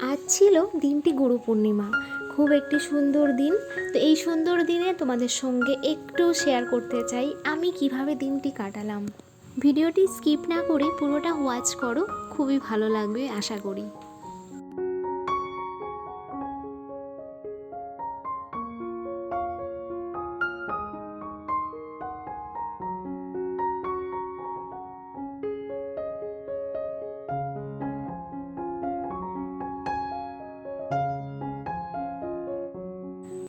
আজ ছিল দিনটি গুরু পূর্ণিমা। খুব একটি সুন্দর দিন। তো এই সুন্দর দিনে তোমাদের সঙ্গে একটু শেয়ার করতে চাই, আমি কীভাবে দিনটি কাটালাম। ভিডিওটি স্কিপ না করে পুরোটা ওয়াচ করো, খুবই ভালো লাগবে, আশা করি।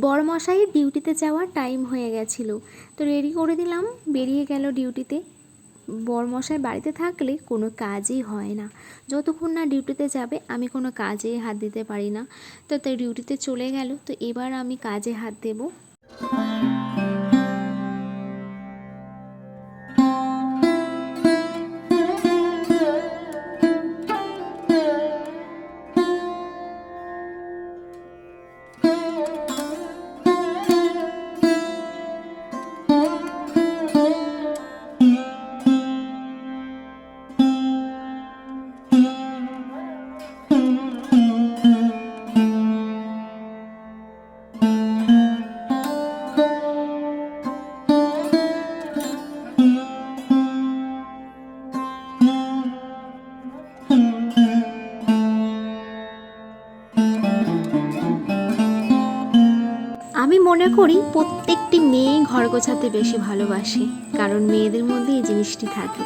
বড়মশাইয়ের ডিউটিতে যাওয়ার টাইম হয়ে গেছিল। তো রেডি করে দিলাম, বেরিয়ে গেল ডিউটিতে। বড়মশাই বাড়িতে থাকলে কোনো কাজই হয় না। যতক্ষণ না ডিউটিতে যাবে, আমি কোনো কাজে হাত দিতে পারি না। তো তাই ডিউটিতে চলে গেল। তো এবার আমি কাজে হাত দেবো। মনে করি প্রত্যেকটি মেয়ে ঘর গোছাতে বেশি ভালোবাসে, কারণ মেয়েদের মধ্যে এই জিনিসটি থাকে।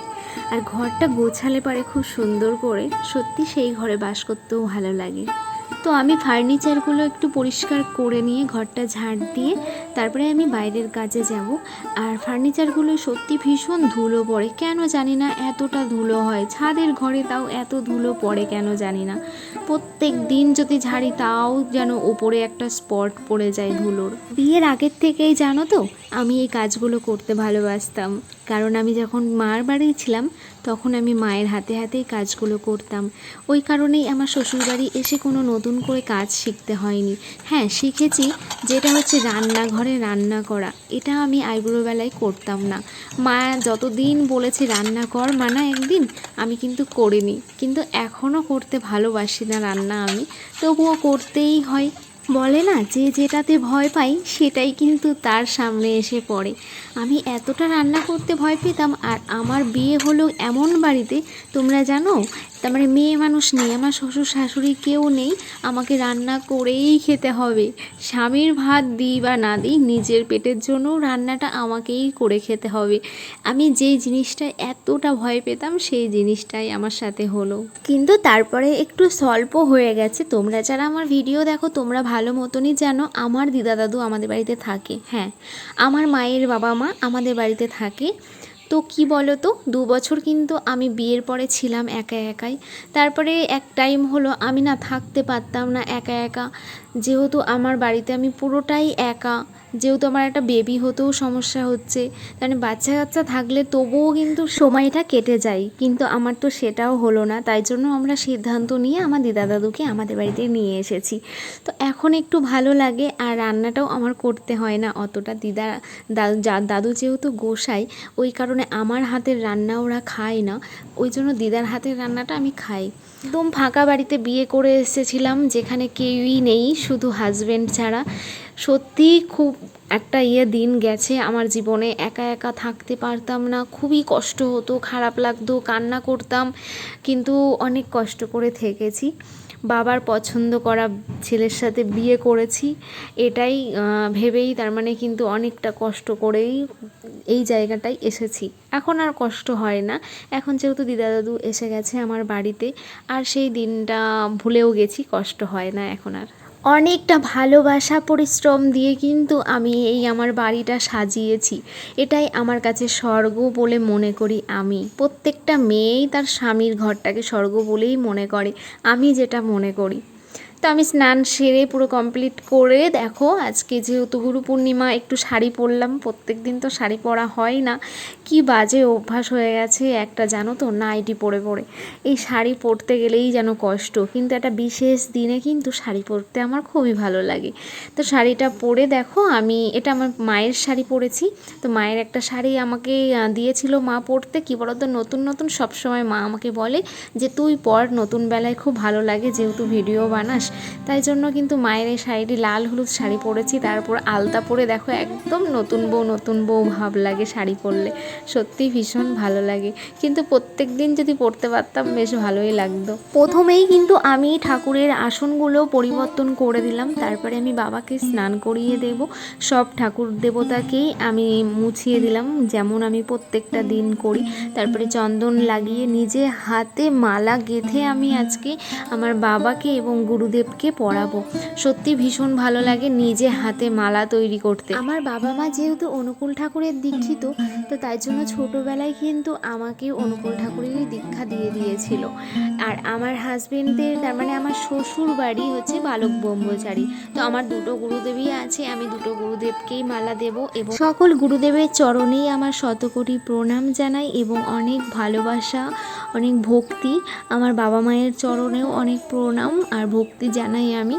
আর ঘরটা গোছালে পারে খুব সুন্দর করে, সত্যি সেই ঘরে বাস করতেও ভালো লাগে। তো আমি ফার্নিচারগুলো একটু পরিষ্কার করে নিয়ে ঘরটা ঝাড় দিয়ে তারপরে আমি বাইরের কাজে যাব। আর ফার্নিচারগুলো সত্যি ভীষণ ধুলো পড়ে। কেন জানি না, এতটা ধুলো হয়। ছাদের ঘরে তাও এত ধুলো পড়ে কেন জানি না। প্রত্যেক দিন যদি ঝাড়ি, তাও যেন ওপরে একটা স্পট পড়ে যায় ধুলোর। বিয়ের আগের থেকেই জানো তো, আমি এই কাজগুলো করতে ভালোবাসতাম। কারণ আমি যখন মার বাড়ি ছিলাম, তখন আমি মায়ের হাতে হাতেই কাজগুলো করতাম। ওই কারণেই আমার শ্বশুরবাড়ি এসে কোনো নতুন করে কাজ শিখতে হয়নি। হ্যাঁ শিখেছি, যেটা হচ্ছে রান্নাঘরে রান্না করা। এটা আমি আইবুড়োবেলায় করতাম না। মা যতদিন বলেছে রান্না কর, মানা একদিন আমি কিন্তু করিনি। কিন্তু এখনও করতে ভালোবাসি না রান্না আমি। তবুও করতেই হয়। বলে না যে যেটাতে ভয় পাই সেটাই কিন্তু তার সামনে এসে পড়ে। আমি এতটা রান্না করতে ভয় পেতাম আর আমার বিয়ে হলো এমন বাড়িতে, তোমরা জানো তার মানে মেয়ে মানুষ নেই, আমার শ্বশুর শাশুড়ি কেউ নেই, আমাকে রান্না করেই খেতে হবে। স্বামীর ভাত দিই বা না দিই, নিজের পেটের জন্য রান্নাটা আমাকেই করে খেতে হবে। আমি যেই জিনিসটা এতটা ভয় পেতাম, সেই জিনিসটাই আমার সাথে হলো। কিন্তু তারপরে একটু স্বল্প হয়ে গেছে। তোমরা যারা আমার ভিডিও দেখো, তোমরা ভালো মতনই জানো আমার দিদা দাদু আমাদের বাড়িতে থাকে। হ্যাঁ আমার মায়ের বাবা মা আমাদের বাড়িতে থাকে। তো কি বলো তো? দু বছর কিন্তু আমি বিয়ের পরে ছিলাম একা একাই। তারপরে এক টাইম হলো আমি না থাকতে পারতাম না একা একা। যেহেতু আমার বাড়িতে আমি পুরোটাই একা, যেহেতু আমার একটা বেবি হতেও সমস্যা হচ্ছে। মানে বাচ্চা কাচ্চা থাকলে তবুও কিন্তু সময়টা কেটে যায়। কিন্তু আমার তো সেটাও হলো না। তাই জন্য আমরা সিদ্ধান্ত নিয়ে আমার দিদা দাদুকে আমাদের বাড়িতে নিয়ে এসেছি। তো এখন একটু ভালো লাগে আর রান্নাটাও আমার করতে হয় না অতটা। দিদা দাদু যেহেতু গোসাই, ওই কারণে আমার হাতের রান্না ওরা খায় না, ওই জন্য দিদার হাতের রান্নাটা আমি খাই। একদম ফাঁকা বাড়িতে বিয়ে করে এসেছিলাম, যেখানে কেউই নেই, শুধু হাজব্যান্ড ছাড়া। সত্যি খুব একটা ইয়ে দিন গেছে আমার জীবনে। একা একা থাকতে পারতাম না, খুবই কষ্ট হতো, খারাপ লাগতো, কান্না করতাম, কিন্তু অনেক কষ্ট করে থেকেছি। বাবার পছন্দ করা ছেলের সাথে বিয়ে করেছি, এটাই ভেবেই তার মানে কিন্তু অনেকটা কষ্ট করেই এই জায়গাটায় এসেছি। এখন আর কষ্ট হয় না। এখন যেহেতু দিদা দাদু এসে গেছে আমার বাড়িতে, আর সেই দিনটা ভুলেও গেছি, কষ্ট হয় না এখন আর। অনেকটা ভালোবাসা, পরিশ্রম দিয়ে কিন্তু আমি এই আমার বাড়িটা সাজিয়েছি। এটাই আমার কাছে স্বর্গ বলে মনে করি আমি। প্রত্যেকটা মেয়েই তার স্বামীর ঘরটাকে স্বর্গ বলেই মনে করে। আমি যেটা মনে করি। তো আমি স্নান সেরে পুরো কমপ্লিট করে দেখো, আজকে যেহেতু গুরু পূর্ণিমা, একটু শাড়ি পরলাম। প্রত্যেক দিন তো শাড়ি পরা হয় না। কি বাজে অভ্যাস হয়ে গেছে একটা, জানো তো নাইটি পরে পরে। এই শাড়ি পরতে গেলেই যেন কষ্ট, কিন্তু একটা বিশেষ দিনে কিন্তু শাড়ি পরতে আমার খুবই ভালো লাগে। তো শাড়িটা পরে দেখো, আমি, এটা আমার মায়ের শাড়ি পরেছি। তো মায়ের একটা শাড়ি আমাকে দিয়েছিল মা পরতে। কী বলতো, নতুন নতুন সবসময় মা আমাকে বলে যে, তুই পর নতুন বেলায় খুব ভালো লাগে, যেহেতু ভিডিও বানাস। তাই জন্য কিন্তু মায়ের এই শাড়িটি লাল হলুদ শাড়ি পরেছি, তারপর আলতা পরে দেখো একদম নতুন বউ নতুন বউ ভাব লাগে শাড়ি পরলে। সত্যি ভীষণ ভালো লাগে। কিন্তু প্রত্যেক দিন যদি পরতে পারতাম, বেশ ভালোই লাগতো। প্রথমেই কিন্তু আমি ঠাকুরের আসনগুলো পরিবর্তন করে দিলাম, তারপরে আমি বাবাকে স্নান করিয়ে দেব। সব ঠাকুর দেবতাকেই আমি মুছিয়ে দিলাম, যেমন আমি প্রত্যেকটা দিন করি। তারপরে চন্দন লাগিয়ে নিজে হাতে মালা গেঁথে আমি আজকে আমার বাবাকে এবং গুরুদেবকে পড়াবো। সত্যি ভীষণ ভালো লাগে নিজে হাতে মালা তৈরি করতে। আমার বাবা মা যেহেতু অনুকূল ঠাকুরের দীক্ষিত, তো তাই জন্য ছোটোবেলায় কিন্তু আমাকে অনুকূল ঠাকুরেরই দীক্ষা দিয়ে দিয়েছিল। আর আমার হাজবেন্ডদের, তার মানে আমার শ্বশুর বাড়ি হচ্ছে বালক ব্রহ্মচারী। তো আমার দুটো গুরুদেবী আছে, আমি দুটো গুরুদেবকেই মালা দেব এবং সকল গুরুদেবের চরণেই আমার শতকোটি প্রণাম জানাই এবং অনেক ভালোবাসা, অনেক ভক্তি। আমার বাবা মায়ের চরণেও অনেক প্রণাম আর ভক্তি জানাই আমি।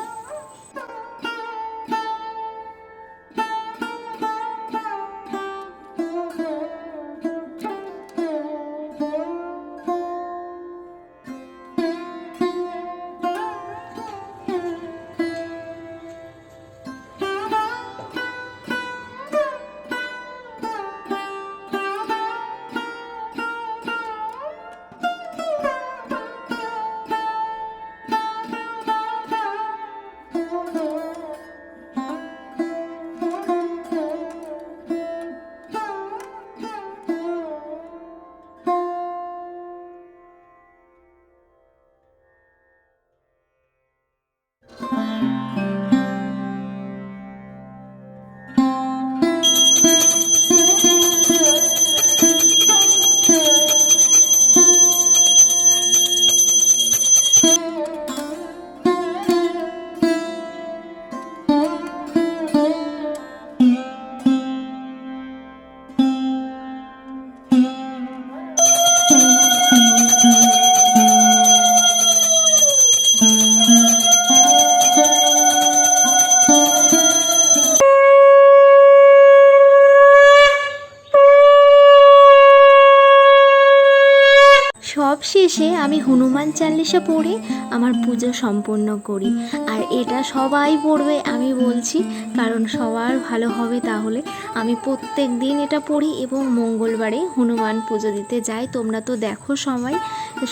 সব শেষে আমি হনুমান চাল্লিশা পড়ে আমার পুজো সম্পন্ন করি। আর এটা সবাই পড়বে, আমি বলছি, কারণ সবার ভালো হবে তাহলে। আমি প্রত্যেক দিন এটা পড়ি এবং মঙ্গলবারে হনুমান পুজো দিতে যাই। তোমরা তো দেখো সময়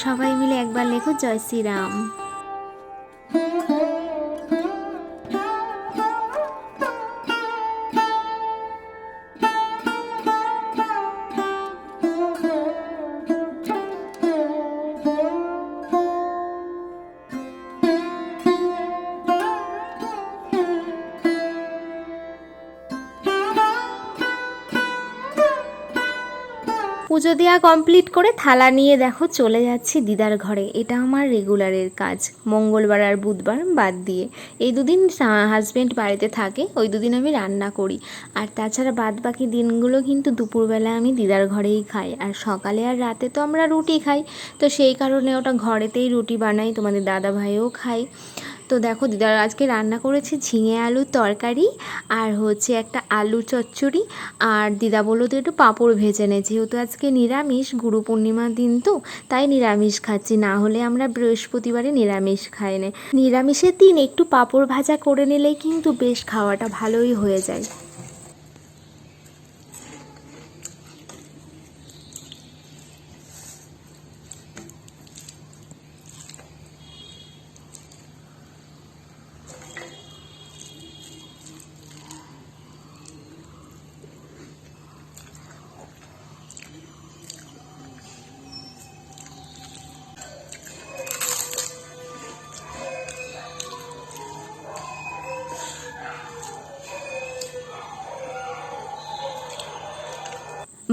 সবাই মিলে একবার লেখো, জয় শ্রীরাম। পুজো দেওয়া কমপ্লিট করে থালা নিয়ে দেখো চলে যাচ্ছি দিদার ঘরে। এটা আমার রেগুলারের কাজ। মঙ্গলবার আর বুধবার বাদ দিয়ে। এই দুদিন হাজব্যান্ড বাড়িতে থাকে, ওই দুদিন আমি রান্না করি। আর তাছাড়া বাদ বাকি দিনগুলো কিন্তু দুপুরবেলা আমি দিদার ঘরেই খাই। আর সকালে আর রাতে তো আমরা রুটি খাই। তো সেই কারণে ওটা ঘরেতেই রুটি বানাই, তোমাদের দাদা ভাইও খাই তো দেখো দিদার, আজকে রান্না করেছে ঝিঙে আলুর তরকারি আর হচ্ছে একটা আলু চচ্চড়ি। আর দিদা বলল তো একটু পাঁপড় ভেজে নে। যেহেতু আজকে নিরামিষ, গুরু পূর্ণিমার দিন তো, তাই নিরামিষ খাচ্ছি। না হলে আমরা বৃহস্পতিবারে নিরামিষ খাই না। নিরামিষের দিন একটু পাঁপড় ভাজা করে নিলেই কিন্তু বেশ খাওয়াটা ভালোই হয়ে যায়।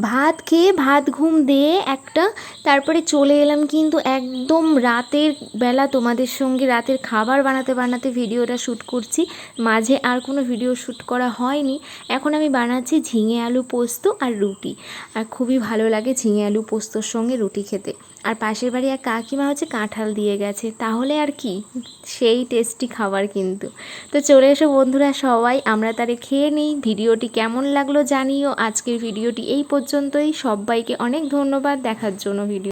ভাত খেয়ে ভাত ঘুম দিয়ে একটা তারপরে চলে এলাম কিন্তু একদম রাতের বেলা তোমাদের সঙ্গে রাতের খাবার বানাতে বানাতে ভিডিওটা শ্যুট করছি। মাঝে আর কোনো ভিডিও শ্যুট করা হয়নি। এখন আমি বানাচ্ছি ঝিঙে আলু পোস্ত আর রুটি। আর খুবই ভালো লাগে ঝিঙে আলু পোস্তর সঙ্গে রুটি খেতে। আর পাশের বাড়ি এক কাকিমা হচ্ছে কাঁঠাল দিয়ে গেছে। তাহলে আর কি? সেই টেস্টি খাবার কিন্তু। তো চলে এসো বন্ধুরা সবাই, আমরা তারে খেয়ে নিই। ভিডিওটি কেমন লাগল জানিও। আজকের ভিডিওটি এই পর্যন্তই সবাইকে অনেক ধন্যবাদ দেখার জন্য ভিডিও